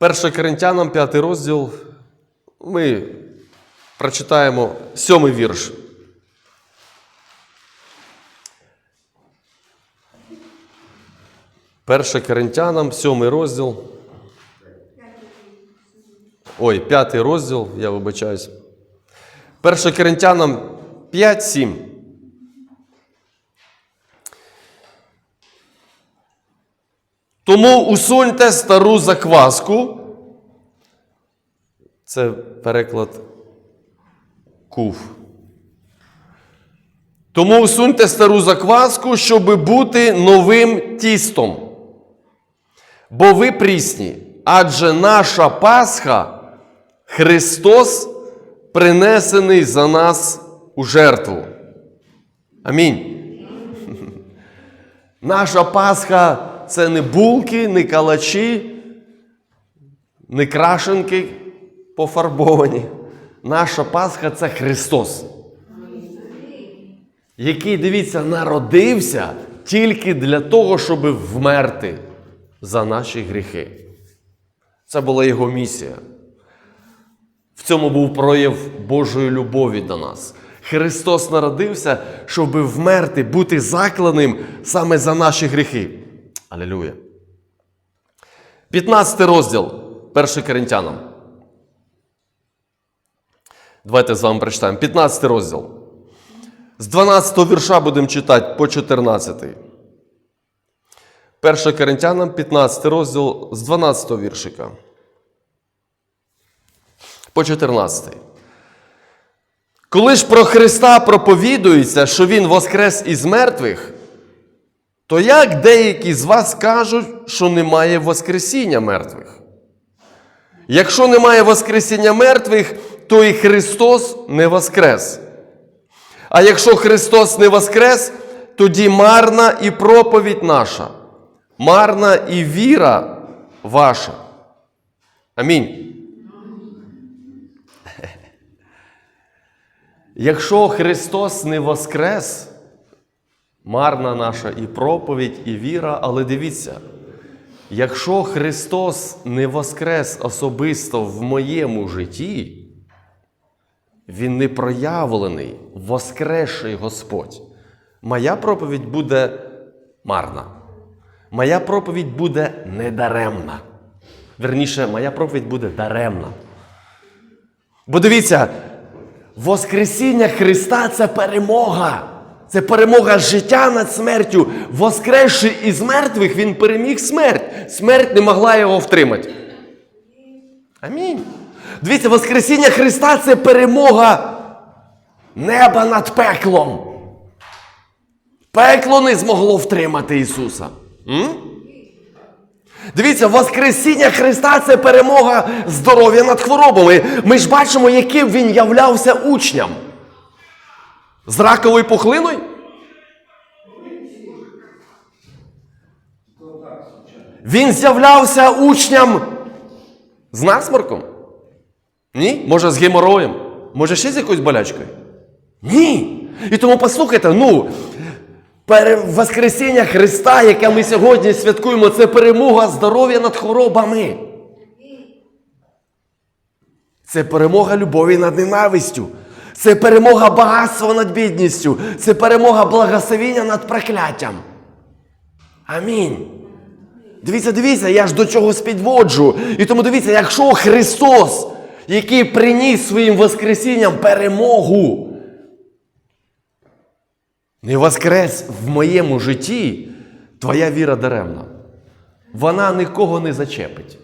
1 Коринтянам, 5 розділ. Ми прочитаємо сьомий вірш. Перше Коринтянам, сьомий розділ. Ой, п'ятий розділ, я вибачаюсь. Перше Коринтянам 5, 7. Тому усуньте стару закваску. Це переклад кув. Тому усуньте стару закваску, щоб бути новим тістом. Бо ви прісні, адже наша Пасха Христос принесений за нас у жертву. Амінь. Наша Пасха це не булки, не калачі, не крашенки пофарбовані. Наша Пасха це Христос. Який, дивіться, народився тільки для того, щоб вмерти за наші гріхи. Це була його місія. В цьому був прояв Божої любові до нас. Христос народився, щоб вмерти, бути закланим саме за наші гріхи. Алілюя. 15 розділ 1 Коринтянам. Давайте з вами прочитаємо. 15 розділ. З 12 вірша будемо читати по 14. 1 Коринтянам, 15 розділ з 12 віршика. По 14. Коли ж про Христа проповідується, що Він воскрес із мертвих, то як деякі з вас кажуть, що немає Воскресіння мертвих? Якщо немає Воскресіння мертвих, то і Христос не воскрес. А якщо Христос не воскрес, тоді марна і проповідь наша, марна і віра ваша. Амінь. Якщо Христос не воскрес, марна наша і проповідь, і віра, але дивіться, якщо Христос не воскрес особисто в моєму житті, Він не проявлений, воскресший Господь, моя проповідь буде марна. Моя проповідь буде недаремна. Верніше, моя проповідь буде даремна. Бо дивіться, Воскресіння Христа це перемога. Це перемога життя над смертю. Воскресши із мертвих, Він переміг смерть. Смерть не могла його втримати. Амінь. Дивіться, Воскресіння Христа це перемога неба над пеклом. Пекло не змогло втримати Ісуса. М? Дивіться, Воскресіння Христа це перемога здоров'я над хворобами. Ми ж бачимо, яким Він являвся учням. З раковою пухлиною? Він з'являвся учням з насморком? Ні? Може, з геморроєм? Може, ще з якоюсь болячкою? Ні. І тому послухайте, ну, Воскресіння Христа, яке ми сьогодні святкуємо, це перемога здоров'я над хворобами. Це перемога любові над ненавистю. Це перемога багатства над бідністю. Це перемога благословіння над прокляттям. Амінь. Дивіться, дивіться, я ж до чогось підводжу. І тому дивіться, якщо Христос, який приніс своїм Воскресінням перемогу, не воскрес в моєму житті, твоя віра даремна. Вона нікого не зачепить.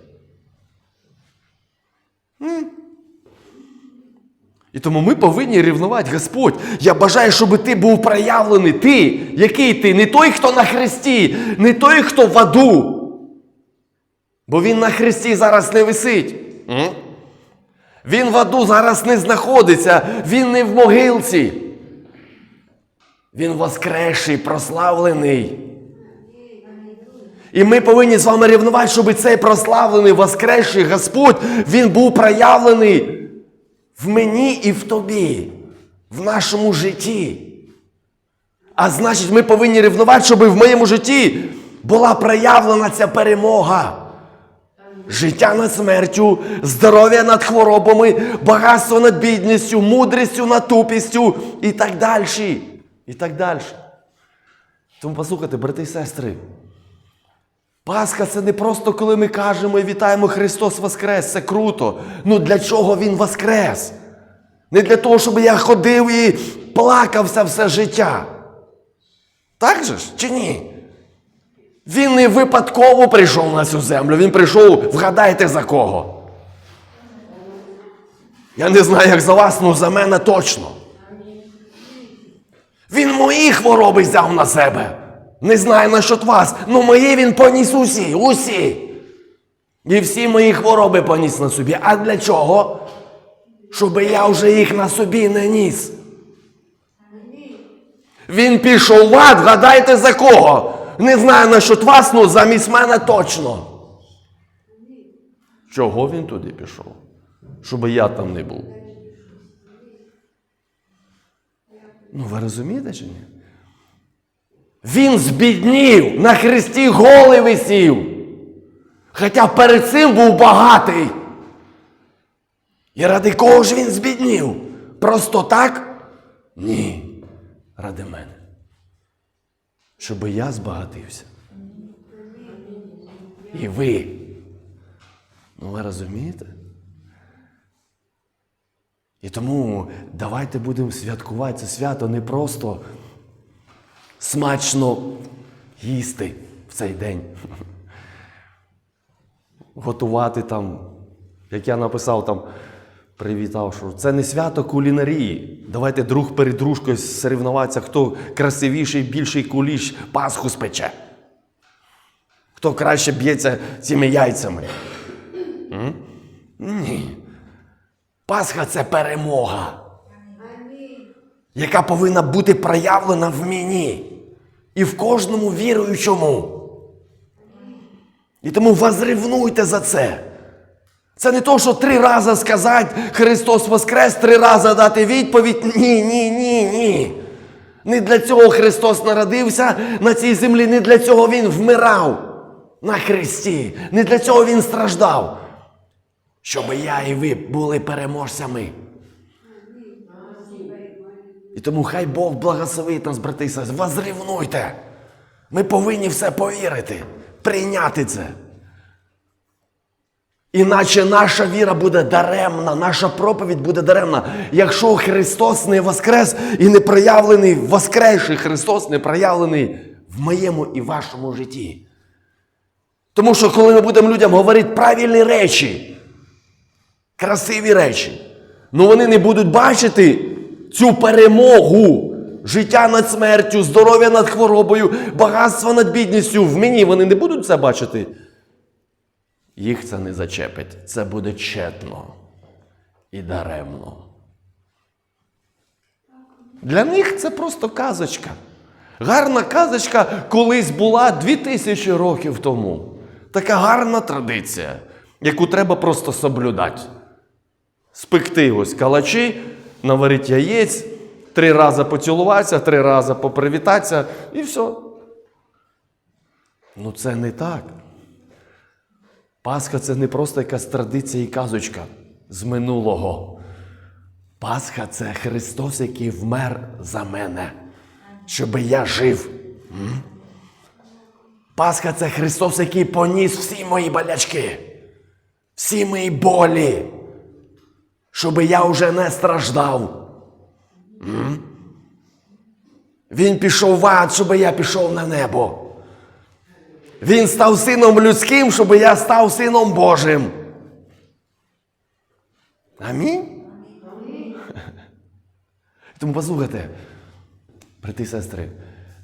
І тому ми повинні рівнувати, Господь. Я бажаю, щоб ти був проявлений. Ти, який ти? Не той, хто на хресті, не той, хто в аду. Бо він на хресті зараз не висить. Він в аду зараз не знаходиться, він не в могилці. Він воскресший, прославлений. І ми повинні з вами рівнувати, щоб цей прославлений, воскресший Господь, він був проявлений в мені і в тобі, в нашому житті. А значить, ми повинні рівнувати, щоб в моєму житті була проявлена ця перемога. Життя над смертю, здоров'я над хворобами, багатство над бідністю, мудрістю над тупістю і так далі. І так далі. Тому послухайте, брати і сестри. Пасха це не просто коли ми кажемо і вітаємо Христос Воскрес. Це круто. Ну для чого Він Воскрес? Не для того, щоб я ходив і плакався все життя. Так же ж чи ні? Він не випадково прийшов на цю землю. Він прийшов, вгадайте за кого. Я не знаю, як за вас, але за мене точно. Він мої хвороби взяв на себе. Не знаю насчет вас, але мої він поніс усі, усі. І всі мої хвороби поніс на собі. А для чого? Щоб я вже їх на собі не ніс. Він пішов в ад, гадайте за кого? Не знаю насчет вас, ну замість мене точно. Чого він туди пішов? Щоб я там не був. Ну, ви розумієте чи ні? Він збіднів, на хресті голий висів. Хоча перед цим був багатий. І ради кого ж він збіднів? Просто так? Ні. Ради мене. Щоб я збагатився. І ви. Ну, ви розумієте? І тому давайте будемо святкувати це свято не просто смачно їсти в цей день. Готувати там, як я написав там, привітав, що це не свято кулінарії. Давайте друг перед дружкою соревнуватися, хто красивіший, більший куліш Пасху спече. Хто краще б'ється цими яйцями. М? Ні. Пасха це перемога, яка повинна бути проявлена в мені і в кожному віруючому. І тому возревнуйте за це. Це не то, що три рази сказати Христос Воскрес, три рази дати відповідь. Ні, ні, ні, ні. Не для цього Христос народився на цій землі, не для цього Він вмирав на Христі, не для цього Він страждав. Щоб я і ви були переможцями. І тому хай Бог благословить нас, брати і сестри. Возрівнуйте. Ми повинні все повірити, прийняти це. Іначе наша віра буде даремна, наша проповідь буде даремна. Якщо Христос не воскрес і не проявлений, воскресший Христос не проявлений в моєму і вашому житті. Тому що коли ми будемо людям говорити правильні речі, красиві речі, ну вони не будуть бачити цю перемогу. Життя над смертю, здоров'я над хворобою, багатство над бідністю. В мені вони не будуть це бачити. Їх це не зачепить. Це буде четно і даремно. Для них це просто казочка. Гарна казочка колись була 2000 років тому. Така гарна традиція, яку треба просто соблюдати. Спекти ось калачі, наварити яєць, три рази поцілуватися, три рази попривітатися і все. Ну це не так. Пасха це не просто якась традиція і казочка з минулого. Пасха це Христос, який вмер за мене, щоб я жив. Пасха це Христос, який поніс всі мої болячки, всі мої болі, щоб я вже не страждав. М? Він пішов в ад, щоб я пішов на небо. Він став сином людським, щоб я став сином Божим. Амінь. Тому послухайте, брати і сестри,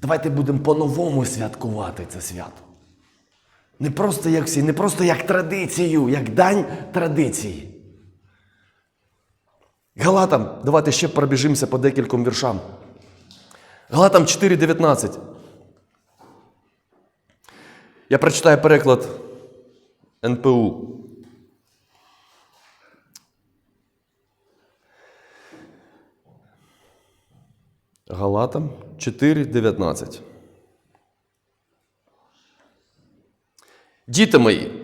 давайте будемо по-новому святкувати це свято. Не просто як всі, не просто як традицію, як дань традиції. Галатам, давайте ще пробіжимося по декільком віршам. Галатам 4,19. Я прочитаю переклад НПУ. Галатам 4.19. Діти мої,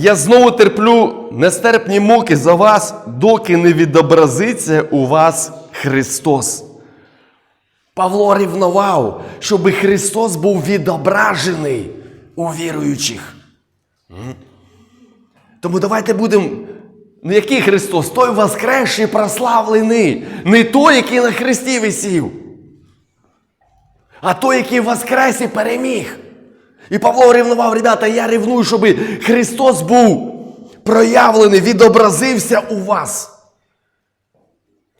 Я знову терплю нестерпні муки за вас, доки не відобразиться у вас Христос. Павло рівнував, щоб Христос був відображений у віруючих. Тому давайте будемо. Ну, який Христос? Той воскресший, прославлений. Не той, який на Христі висів, а той, який воскрес і переміг. І Павло ревнував, ребята, я ревную, щоб Христос був проявлений, відобразився у вас.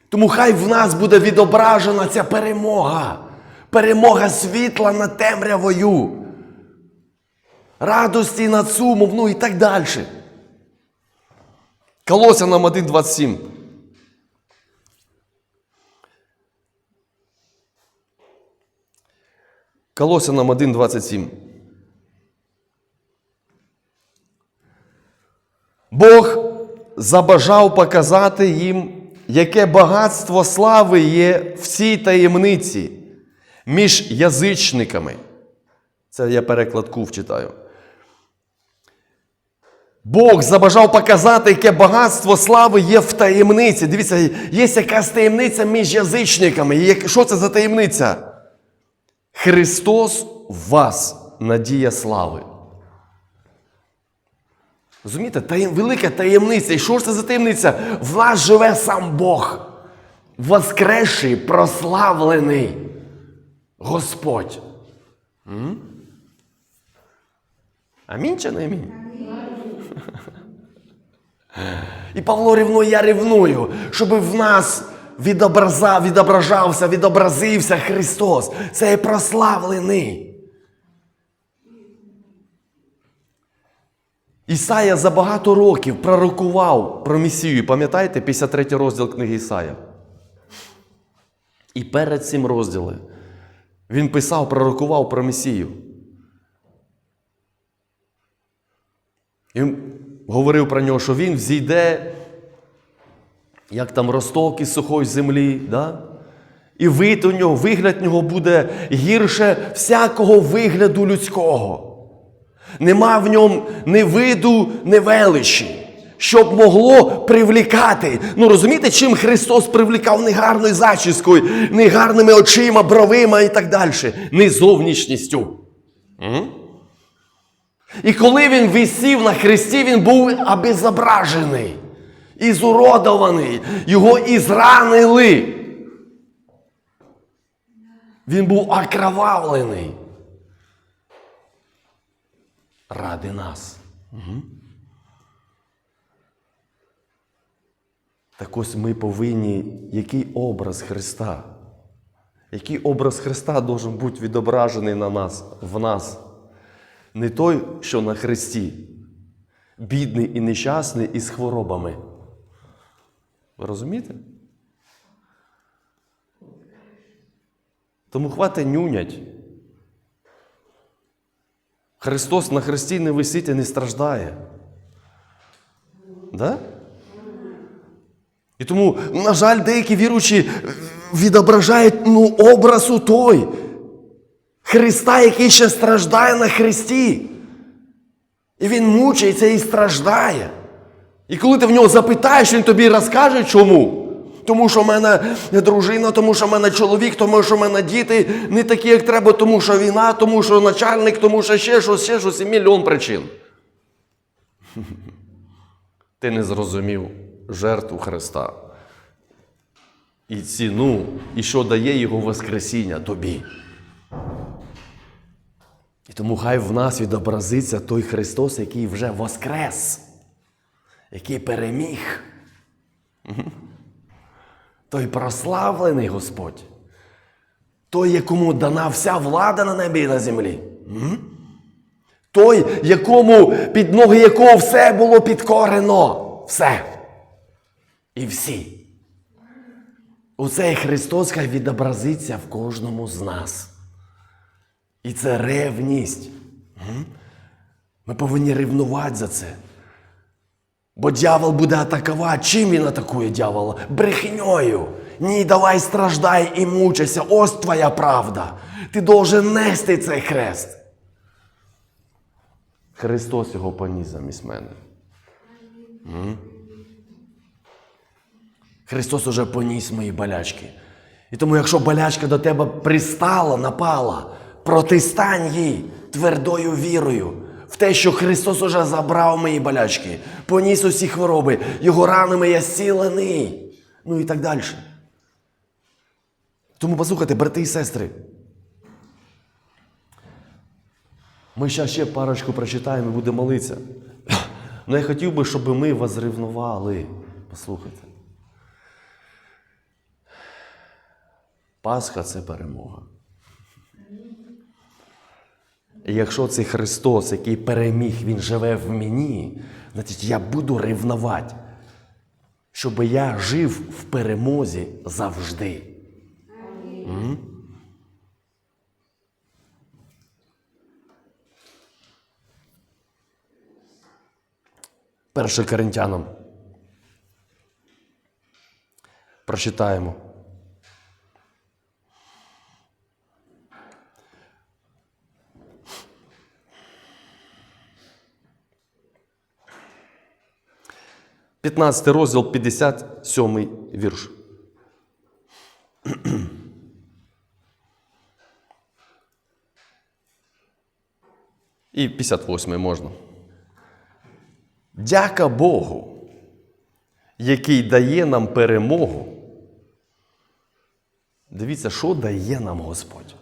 Тому хай в нас буде відображена ця перемога. Перемога світла над темрявою. Радості над сумом, ну і так далі. Колосянам 1.27. Колосянам 1.27. Бог забажав показати їм, яке багатство слави є в цій таємниці між язичниками. Це я переклад Кув читаю. Бог забажав показати, яке багатство слави є в таємниці. Дивіться, є якась таємниця між язичниками. Що це за таємниця? Христос в вас надія слави. Розумієте, таєм, велика таємниця. І що ж це за таємниця? В нас живе сам Бог, воскресший, прославлений Господь. М? Амінь чи не амінь? І Павло рівнує, я рівную, щоб в нас відобразав, відображався, відобразився Христос. Це прославлений. Ісая за багато років пророкував про Месію. Пам'ятаєте, 53 розділ книги Ісая? І перед цим розділом він писав, пророкував про Месію. І говорив про нього, що він взійде, як там росток із сухої землі. Да? І вид у нього, вигляд нього буде гірше всякого вигляду людського. Нема в ньому ні виду, ні величі, щоб могло привлікати. Ну розумієте, чим Христос привлікав не гарною зачіскою, не гарними очима, бровима і так далі, не зовнішністю. І коли він висів на хресті, він був обезображений, ізуродований, його ізранили. Він був окровавлений ради нас. Угу. Так ось ми повинні, який образ Христа? Який образ Христа должен бути відображений на нас, в нас? Не той, що на Христі, бідний і нещасний і з хворобами. Ви розумієте? Тому хватить нюнять. Христос на Христі не висить і не страждає. Да? І тому, на жаль, деякі віруючі відображають ну, образ у той. Христа, який ще страждає на Христі. І Він мучається і страждає. І коли ти в нього запитаєш, він тобі розкаже чому. Тому що в мене дружина, тому що в мене чоловік, тому що в мене діти не такі, як треба, тому що війна, тому що начальник, тому що ще щось, ще щось і мільйон причин. Ти не зрозумів жертву Христа. І ціну, і що дає Його Воскресіння тобі. І тому хай в нас відобразиться той Христос, який вже воскрес, який переміг. Той прославлений Господь, той, якому дана вся влада на небі і на землі. Той, якому під ноги якого все було підкорено. Все. І всі. Оцей Христос хай відобразиться в кожному з нас. І це ревність. Ми повинні ревнувати за це. Бо дьявол буде атакувати. Чим він атакує дьявола? Брехньою. Ні, давай страждай і мучайся. Ось твоя правда. Ти должен нести цей хрест. Христос його поніс замість мене. М? Христос уже поніс мої болячки. І тому, якщо болячка до тебе пристала, напала, протистань їй твердою вірою в те, що Христос уже забрав мої болячки, поніс усі хвороби, Його ранами я зцілений. Ну і так далі. Тому послухайте, брати і сестри. Ми зараз ще парочку прочитаємо і будемо молитися. Ну я хотів би, щоб ми возревнували. Послухайте. Пасха це перемога. І якщо цей Христос, який переміг, Він живе в мені, значить я буду ревнувати, щоб я жив в перемозі завжди. М? Перше Коринтянам. Прочитаємо. П'ятнадцятий розділ, 57 вірш. І 58 можна. Дяка Богу, який дає нам перемогу. Дивіться, що дає нам Господь.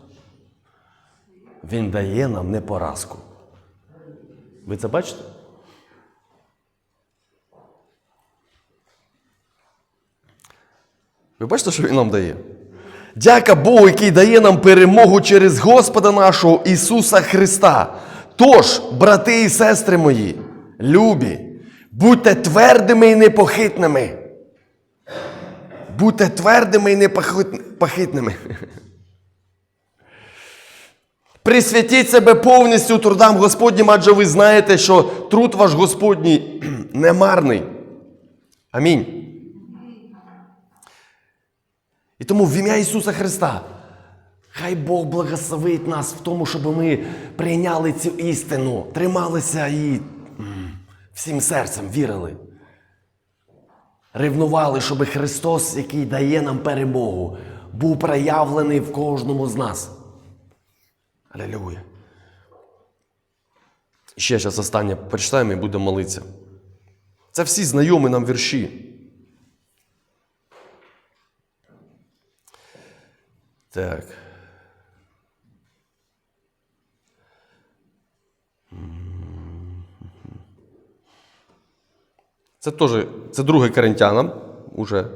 Він дає нам не поразку. Ви це бачите? Ви бачите, що Він нам дає? Дяка Богу, який дає нам перемогу через Господа нашого Ісуса Христа. Тож, брати і сестри мої, любі, будьте твердими і непохитними. Будьте твердими і непохитними. Присвятіть себе повністю трудам Господнім, адже ви знаєте, що труд ваш Господній не марний. Амінь. І тому в ім'я Ісуса Христа. Хай Бог благословить нас в тому, щоб ми прийняли цю істину, трималися і всім серцем вірили. Ревнували, щоб Христос, який дає нам перемогу, був проявлений в кожному з нас. Алілюя. Ще зараз останнє почитаємо і будемо молитися. Це всі знайомі нам вірші. Так. Це теж це друге Коринтянам уже.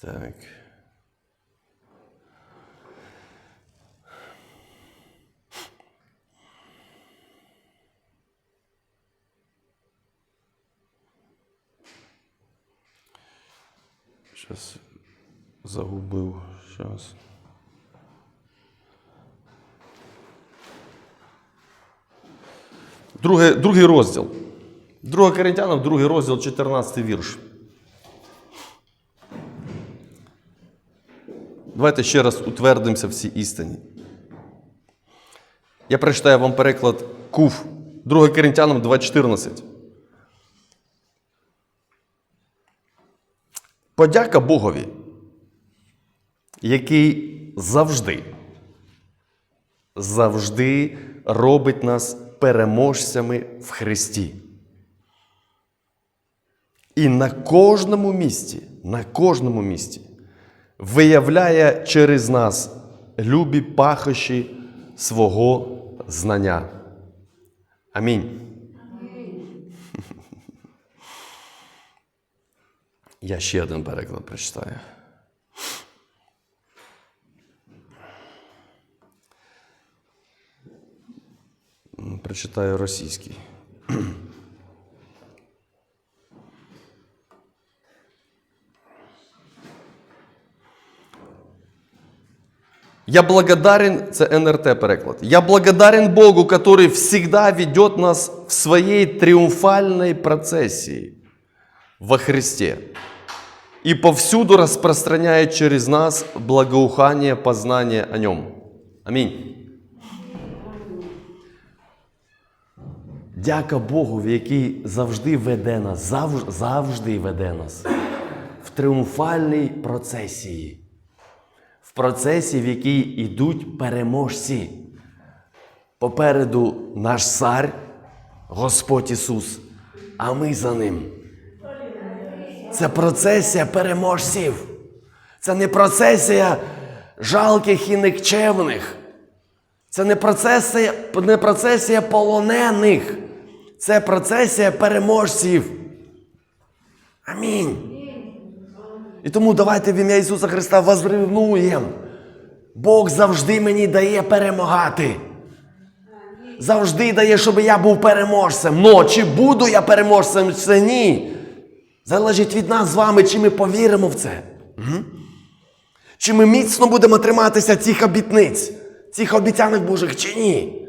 Так. Сейчас загубив. Сейчас. Друге, другий розділ. Друге Коринтянам, другий розділ, 14 вірш. Давайте ще раз утвердимося в цій істині. Я прочитаю вам переклад Куф. 2 Коринтянам 2.14. Подяка Богові, який завжди, завжди робить нас переможцями в Христі. І на кожному місці, на кожному місці виявляє через нас любі пахощі свого знання. Амінь. Я ще один переклад прочитаю. Прочитаю російський. Я благодарен, це НРТ переклад. Я благодарен Богу, который всегда ведет нас в своей триумфальной процессии во Христе. И повсюду распространяет через нас благоухание познания о Нем. Аминь. Дяка Богу, який завжди веде нас, завжди, завжди веде нас в тріумфальній процесії, в процесі, в якій ідуть переможці. Попереду наш цар, Господь Ісус, а ми за ним. Це процесія переможців. Це не процесія жалких і никчемних. Це не процесія, не процесія полонених. Це процесія переможців. Амінь. І тому давайте в ім'я Ісуса Христа возревнуємо. Бог завжди мені дає перемагати. Завжди дає, щоб я був переможцем. Но чи буду я переможцем, чи ні? Залежить від нас з вами, чи ми повіримо в це. Чи ми міцно будемо триматися цих обітниць, цих обіцянок Божих, чи ні?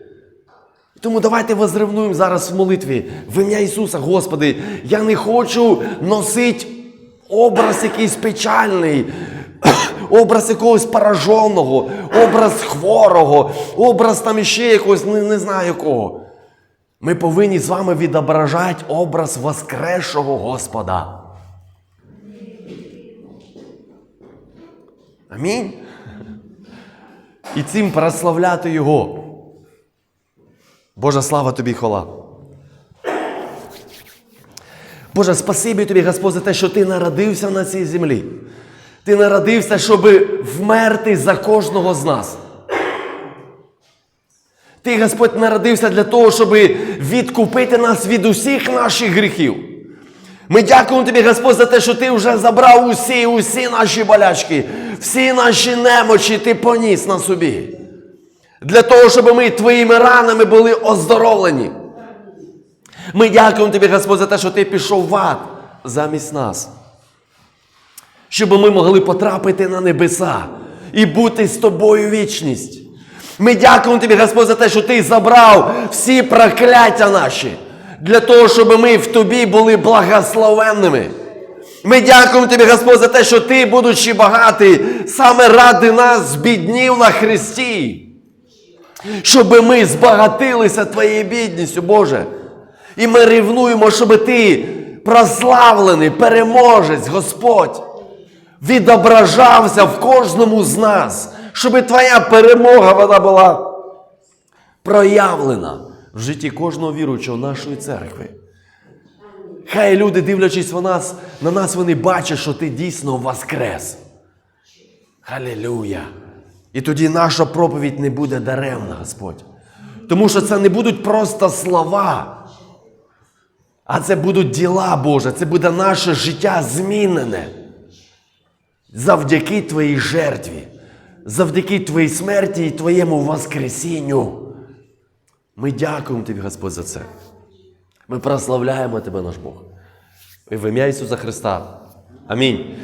Тому давайте возревнуємо зараз в молитві в ім'я Ісуса, Господи, я не хочу носити образ якийсь печальний, образ якогось пораженого, образ хворого, образ там іще якогось, не, не знаю якого. Ми повинні з вами відображати образ воскресшого Господа. Амінь. І цим прославляти Його. Божа слава тобі хвала. Боже, спасибі тобі, Господь, за те, що ти народився на цій землі. Ти народився, щоб вмерти за кожного з нас. Ти, Господь, народився для того, щоб відкупити нас від усіх наших гріхів. Ми дякуємо тобі, Господь, за те, що ти вже забрав усі, усі наші болячки, всі наші немочі ти поніс на собі. Для того, щоб ми твоїми ранами були оздоровлені. Ми дякуємо тобі, Господь, за те, що ти пішов в ад замість нас. Щоб ми могли потрапити на небеса і бути з тобою вічність. Ми дякуємо тобі, Господь, за те, що ти забрав всі прокляття наші, для того, щоб ми в тобі були благословенними. Ми дякуємо тобі, Господь, за те, що ти, будучи багатий, саме ради нас збіднів на Христі. Щоб ми збагатилися твоєю бідністю, Боже. І ми рівнуємо, щоб ти, прославлений, переможець, Господь, відображався в кожному з нас, щоб твоя перемога вона була проявлена в житті кожного віруючого нашої церкви. Хай люди, дивлячись на нас, на нас, вони бачать, що ти дійсно воскрес. Халілюя! І тоді наша проповідь не буде даремна, Господь. Тому що це не будуть просто слова, а це будуть діла Боже, це буде наше життя змінене. Завдяки Твоїй жертві, завдяки Твоїй смерті і Твоєму Воскресінню. Ми дякуємо Тобі, Господь, за це. Ми прославляємо Тебе, наш Бог. І в ім'я Ісуса Христа. Амінь.